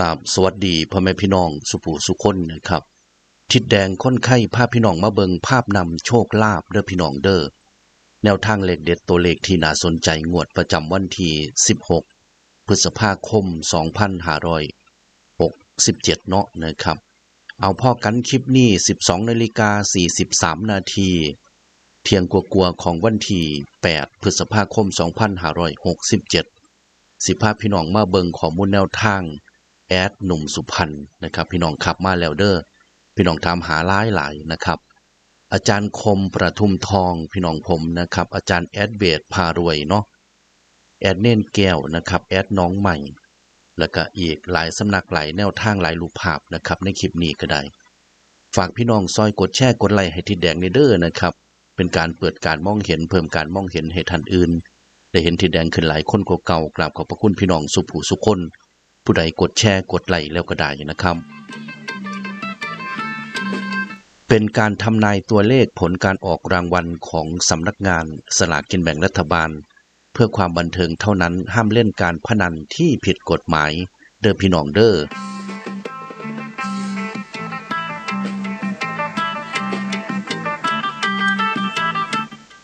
ราบสวัสดีพ่อแม่พี่น้องสุผู้สุคนนะครับทิดแดงค้นไข้ภาพพี่น้องมาเบิงภาพนำโชคลาภเด้อพี่น้องเด้อแนวทางเลขเด็ดตัวเลขที่น่าสนใจงวดประจำวันที่ 16 พฤษภาคม 2567 เนาะนะครับ เอาพ่อกันคลิปนี้ 12นาฬิกา43 นาทีเที่ยงกลัวๆของวันที่ 8 พฤษภาคม 2567 สิภาพพี่น้องมาเบิงข้อมูลแนวทาง แอดหนุ่มสุพรรณนะครับ พี่น้องขับมาแล้วเด้อพี่น้องถามหาหลายหลายนะครับ อาจารย์คมประทุมทองพี่น้องผมนะครับ อาจารย์แอดเบดพารวยเนาะแอดเน่นแก้วนะครับแอดน้องใหม่ แล้วก็อีกหลายสำนักหลายแนวทางหลายรูปภาพนะครับ ในคลิปนี้ก็ได้ ฝากพี่น้องซอยกดแชร์กดไลค์ให้ทิดแดงในเด้อนะครับ เป็นการเปิดการมองเห็นเพิ่มการมองเห็นให้ท่านอื่น ได้เห็นทิดแดงขึ้นหลายคนกว่าเก่ากราบขอบพระคุณพี่น้องสุผู้สุคน ผู้ใดกดแชร์กดไลค์แล้วก็ได้นะครับ เป็นการทำนายตัวเลขผลการออกรางวัลของสำนักงานสลากกินแบ่งรัฐบาล เพื่อความบันเทิงเท่านั้นห้ามเล่นการพนันที่ผิดกฎหมาย เด้อพี่น้องเด้อ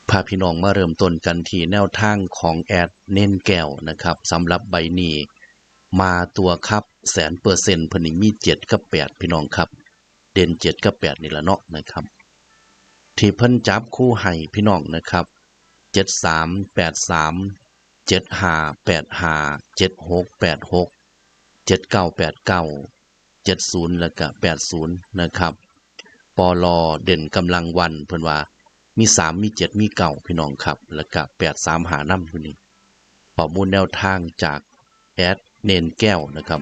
พาพี่น้องมาเริ่มต้นกันที่แนวทางของแอดเน้นแก้วนะครับสำหรับใบนี้ มาตัวครับแสนเปอร์เซ็นต์พนิมีเจ็ดกับแปดพี่น้องครับ เด่นเจ็ดกับแปดนี่ละเนาะนะครับ ที่เพิ่นจับคู่ให้พี่น้องนะครับเจ็ดสามแปดสามเจ็ดห้าแปดห้าเจ็ดหกแปดหกเจ็ดเก้าแปดเก้าเจ็ดศูนย์แล้วก็แปดศูนย์นะครับปอลอเด่นกำลังวันเพิ่นว่ามีสามมีเจ็ดมีเก้าพี่น้องครับ แล้วก็แปดสามหาน้ำอยู่นี่ข้อมูลแนวทางจากแอด เนนแก้วนะครับ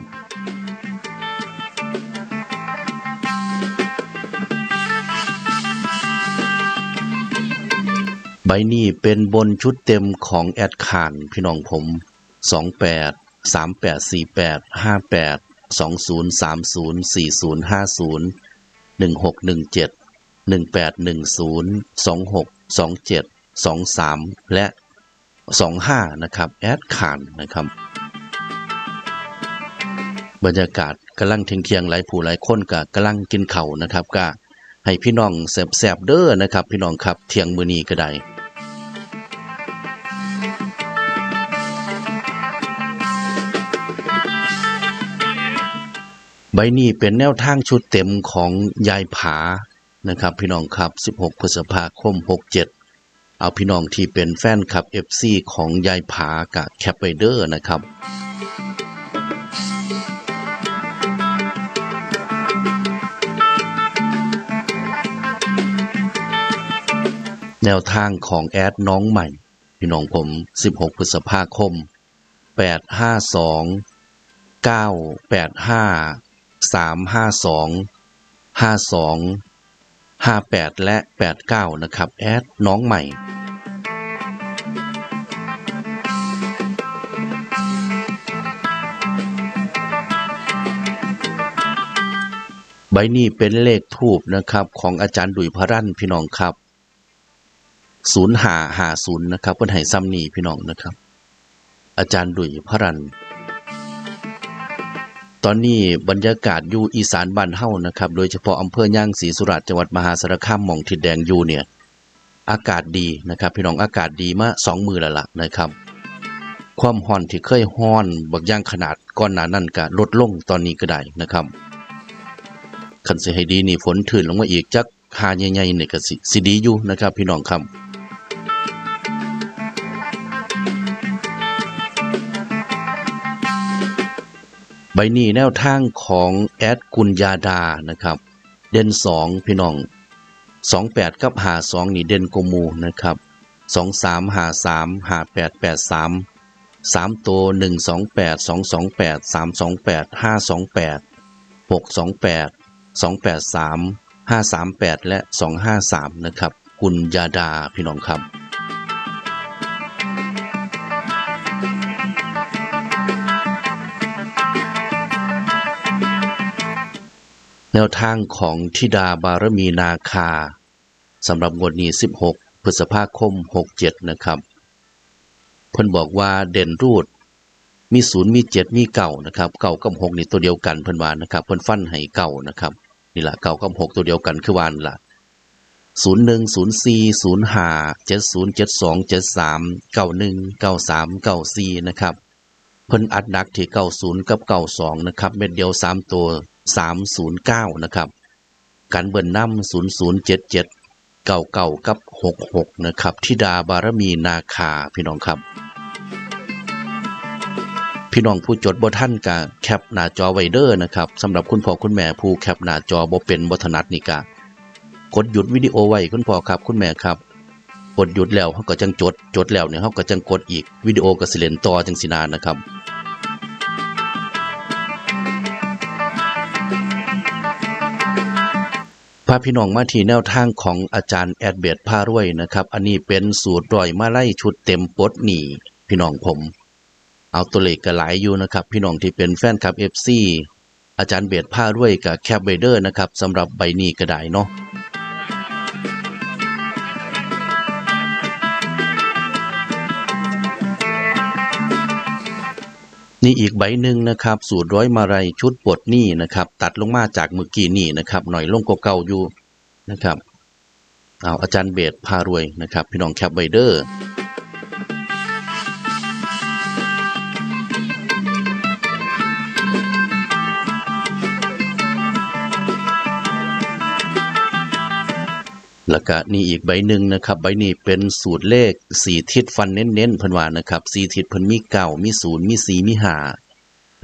ใบนี้เป็นบนชุดเต็มของแอดคานพี่น้องผม 28 38 48 58 20 30 40 50 1617 1810 26 27 23 และ 25 นะครับ แอดคานนะครับ บรรยากาศกำลังเทียงเทียงหลายผู้หลายคนก็กำลังกินเข่านะครับก็ให้พี่น้องแสบๆเด้อนะครับ พี่น้องครับเที่ยงมือนี้ก็ได้ใบนี้เป็นแนวทางชุดเต็มของยายผานะครับ พี่น้องครับ 16 พฤษภาคม 67 เอาพี่น้องที่เป็นแฟนคลับ FC ของยายผากับแคปไวเดอร์นะครับ แนวทางของแอดน้องใหม่ พี่น้องผม 16 พฤษภาคม 852 985 352 52 58 และ 89 นะครับ แอดน้องใหม่ใบนี้เป็นเลขทูบนะครับ ของอาจารย์ดุยพระรั่นพี่น้องครับ ศูนย์หาหาศูนย์นะครับเพิ่นให้ซ้ำนี่พี่น้องนะครับ อาจารย์ดุยพรัน ตอนนี้บรรยากาศอยู่อีสานบ้านเฮานะครับ โดยเฉพาะอำเภอย่างศรีสุราษฎร์จังหวัดมหาสารคามหม่องทิดแดงอยู่เนี่ย อากาศดีนะครับ พี่น้องอากาศดีมาสองมือล้วล่ะนะครับ ความร้อนที่เคยร้อนบักอย่างขนาดก่อนหนานั้นก็ลดลงตอนนี้ก็ได้นะครับคันสิให้ดีนี่ฝนถืนลงมาอีกจักหาใหญ่ๆนี่ก็สิสิดีอยู่นะครับ พี่น้องครับ ใบนี้แนวทางของแอดกุลยาดานะครับ เด่นสองพี่น้องสองแปดกับหาสองนี่เด่นกมูนะครับสองสามหาสามหาแปดแปดสามสามตัวหนึ่งสองแปดสองสองแปดสามสองแปดห้าสองแปดหกสองแปดสองแปดสามห้าสามแปดและสองห้าสามนะครับ กุลยาดาพี่น้องครับ แนวทางของทิดาบารมีนาคาสำหรับงวดนี้ 16 พฤษภาคม 67 นะครับ เพิ่นบอกว่าเด่นรูด มีศูนย์มีเจ็ดมีเก่านะครับเก่ากับหกนี่ตัวเดียวกันเพิ่นว่านะครับ เพิ่นฟันให้เก่านะครับนี่แหละเก่ากับหกตัวเดียวกันคือวานล่ะศูนย์หนึ่งศูนย์สี่ศูนย์ห้าเจ็ดศูนย์เจ็ดสองเจ็ดสามเก้าหนึ่งเก้าสามเก้าสี่นะครับ เพิ่นอัดหนักที่เก้าศูนย์กับเก้าสองนะครับ เม็ดเดียวสามตัว สามศูนย์เก้านะครับ การเบิ่นน้ำศูนย์ศูนย์เจ็ดเจ็ดเก่าเก่ากับหกหกนะครับทิดาบารมีนาคาพี่น้องครับ พี่น้องผู้จดบ่ท่านกะแคปหน้าจอไวเด้อนะครับสำหรับคุณพ่อคุณแม่ผู้แคปหน้าจอบเป็นบ่ถนัดนี่กะกดหยุดวิดีโอไว้คุณพ่อครับคุณแม่ครับกดหยุดแล้วเฮาก็จังจดจดแล้วเนี่ยเฮาก็จังกดอีกวิดีโอก็สิเลนต่อจังสินานนะครับาพี่น้องมาที่แนวทางของอาจารย์แอดเบดพารวยนะครับ อันนี้เป็นสูตรรอยมาไล่ชุดเต็มปดหนีพี่น้องผม เอาตัวเลขก็หลายอยู่นะครับ พี่น้องที่เป็นแฟนคลับเอฟซีอาจารย์เบดพารวยกับแคปเบเดอร์นะครับสำหรับใบนี้ก็ได้เนาะ นี่อีกใบหนึ่งนะครับ สูตรร้อยมาลัยชุดปวดหนี้นะครับ ตัดลงมาจากเมื่อกี้นี่นะครับ หน่อยลงกเก่าอยู่นะครับ เอาอาจารย์เบสพารวยนะครับ พี่น้องแคปไบเดอร์ แล้วก็นี่อีกใบหนึ่งนะครับ ใบนี้เป็นสูตรเลขสี่ทิศฟันเน้นๆเพิ่นว่านะครับสี่ทิศเพิ่นมีเก้ามีศูนย์มีสี่มีห้า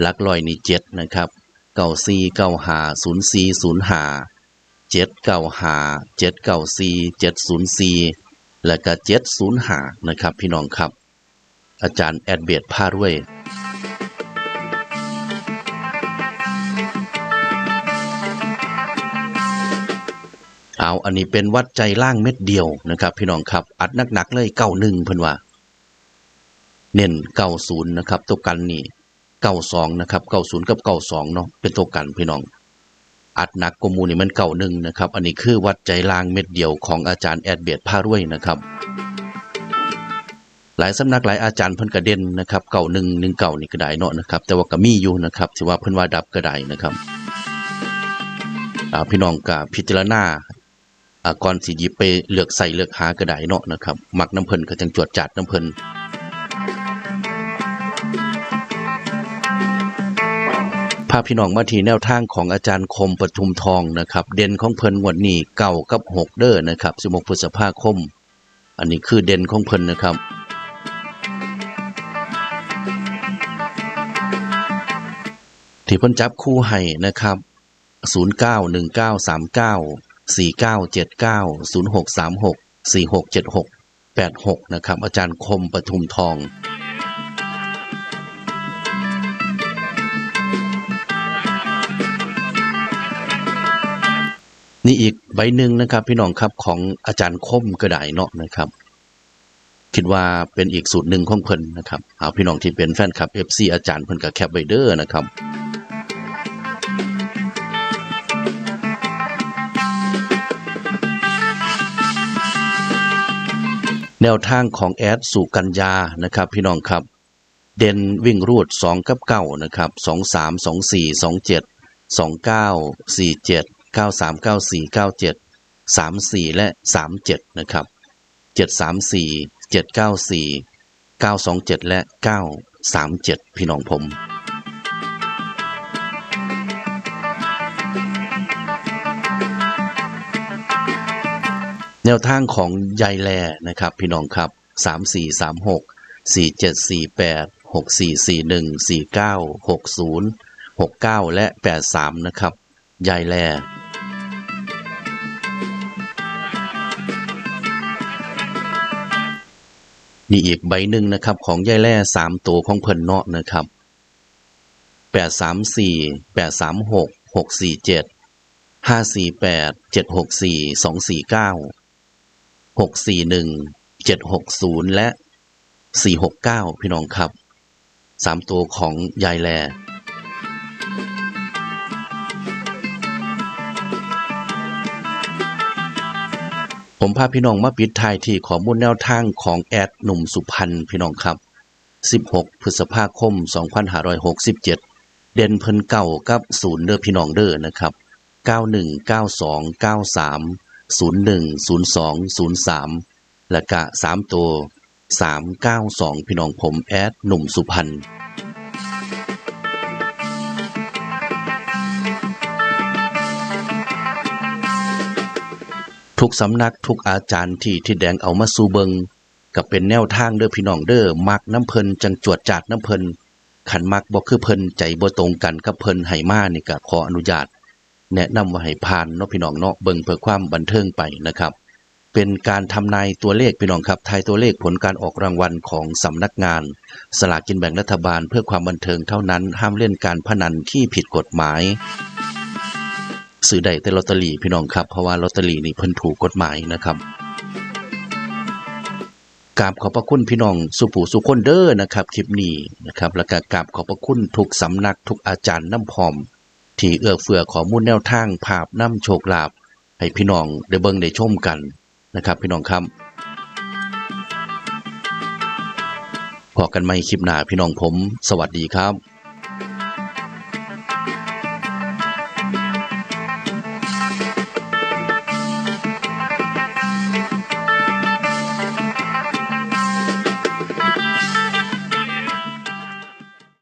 ลักร้อยนี่เจ็ดนะครับเก้าสี่เก้าห้าศูนย์สี่ศูนย์ห้าเจ็ดเก้าห้าเจ็ดเก้าสี่เจ็ดศูนย์สี่แล้วก็เจ็ดศูนย์ห้านะครับ พี่น้องครับ อาจารย์แอดเบียดผ้ารวย เอาอันนี้เป็นวัดใจล่างเม็ดเดียวนะครับ พี่น้องครับ อัดหนักๆเลยเก้าหนึ่งเพิ่นว่า เน้นเก้าศูนย์นะครับ ตัวกันนี่เก้าสองนะครับเก้าศูนย์กับเก้าสองเนาะเป็นตัวกันพี่น้องอัดหนักกมูนี่มันเก้าหนึ่งนะครับ อันนี้คือวัดใจล่างเม็ดเดียวของอาจารย์แอดเบียดผ้ารวยนะครับ หลายสำนักหลายอาจารย์เพิ่นกระเด็นนะครับเก่าหนึ่งหนึ่งเก่านี่ก็ไดเนาะนะครับ แต่ว่าก็มีอยู่นะครับที่ว่าเพิ่นว่าดับก็ได้นะครับอ่าพี่น้องก็พิจารณา ก่อนสิหยิบไปเลือกใส่เลือกหาก็ไดเนาะนะครับมักน้ำเพลินก็จังจวดจัดน้ำเพลินพาพี่น้องมาทีแนวทางของอาจารย์คมปทุมทองนะครับ เด่นของเพลินวดนี้เก่ากับหกเด้อนะครับ16พฤษภาคม อันนี้คือเด่นของเพลินนะครับที่เพิ่นจับคู่ให้นะครับ 091939 4979 0636 4676 86นะครับ อาจารย์คมปทุมทองนี่อีกใบหนึ่งนะครับ พี่น้องครับของอาจารย์คมก็ได้เนาะนะครับ คิดว่าเป็นอีกสูตรหนึ่งของเพิ่นนะครับเอาพี่น้องที่เป็นแฟนคลับ FC อาจารย์เพิ่นกับแคปไวเดอร์นะครับ แนวทางของแอดสุกัญญานะครับ พี่น้องครับ เด่นวิ่งรูด2กับ9นะครับ2 3 2 4 2 7 2 9 4 7 9 3 9 4 9 7 3 4และ37นะครับ7 3 4 7 9 4 9 2 7และ9 3 7พี่น้องผม นวทางของยายแลนะครับ พี่น้องครับ 3 4 3 6 4 7 4 8 6 4 4 1 4 9 6 0 6 9 และ 8 3 นะครับ ยายแลนี่อีกใบหนึ่งนะครับ ของยายแล่สามตัวของเพิ่นเนาะนะครับแปดสามสี่แปดสามหกหกสี่เจ็ดห้าสี่แปดเจ็ดหกสี่สองสี่เก้า หกสี่หนึ่งเจ็ดหกศูนย์และสี่หกเก้าพี่น้องครับสามตัวของยายแลผมพาพี่น้องมาปิดท้ายที่ข้อมูลแนวทางของแอดหนุ่มสุพรรณพี่น้องครับ 16 พฤษภาคม 2567 เด่นเพิ่นเก่ากับศูนย์เด้อพี่น้องเด้อนะครับ 010203และกะ3ตัว392พี่น้องผมแอดหนุ่มสุพรรณทุกสำนักทุกอาจารย์ที่ที่แดงเอามาสู่เบิงก็เป็นแนวทางเด้อพี่น้องเด้อมักน้ำเพลินจังจวดจาดน้ำเพลินขันมักบ่คือเพลินใจบ่ตรงกันกับเพลินให้มานี่ก็ขออนุญาต แนะนำว่าให้ผ่านเนาะพี่น้องเนาะเบิ่งเพื่อความบันเทิงไปนะครับ เป็นการทำนายตัวเลขพี่น้องครับทายตัวเลขผลการออกรางวัลของสำนักงาน สลากกินแบ่งรัฐบาลเพื่อความบันเทิงเท่านั้น ห้ามเล่นการพนันที่ผิดกฎหมายซื้อได้แต่ลอตเตอรี่พี่น้องครับเพราะว่าลอตเตอรี่นี่เพิ่นถูกกฎหมายนะครับกราบขอบพระคุณพี่น้องสุปู่สุคนเด้อนะครับ คลิปนี้นะครับ แล้วก็กราบขอบพระคุณทุกสำนักทุกอาจารย์น้ำพร้อม ที่เอื้อเฟือข้อมูลแนวทางภาพน้ำโชคลาภให้พี่น้องได้เบิ่งได้ชมกันนะครับ พี่น้องครับพอกันใหม่คลิปหน้าพี่น้องผม สวัสดีครับ